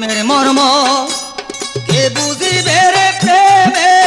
প্রেমের মর্ম কে বুঝিবে রে প্রেমের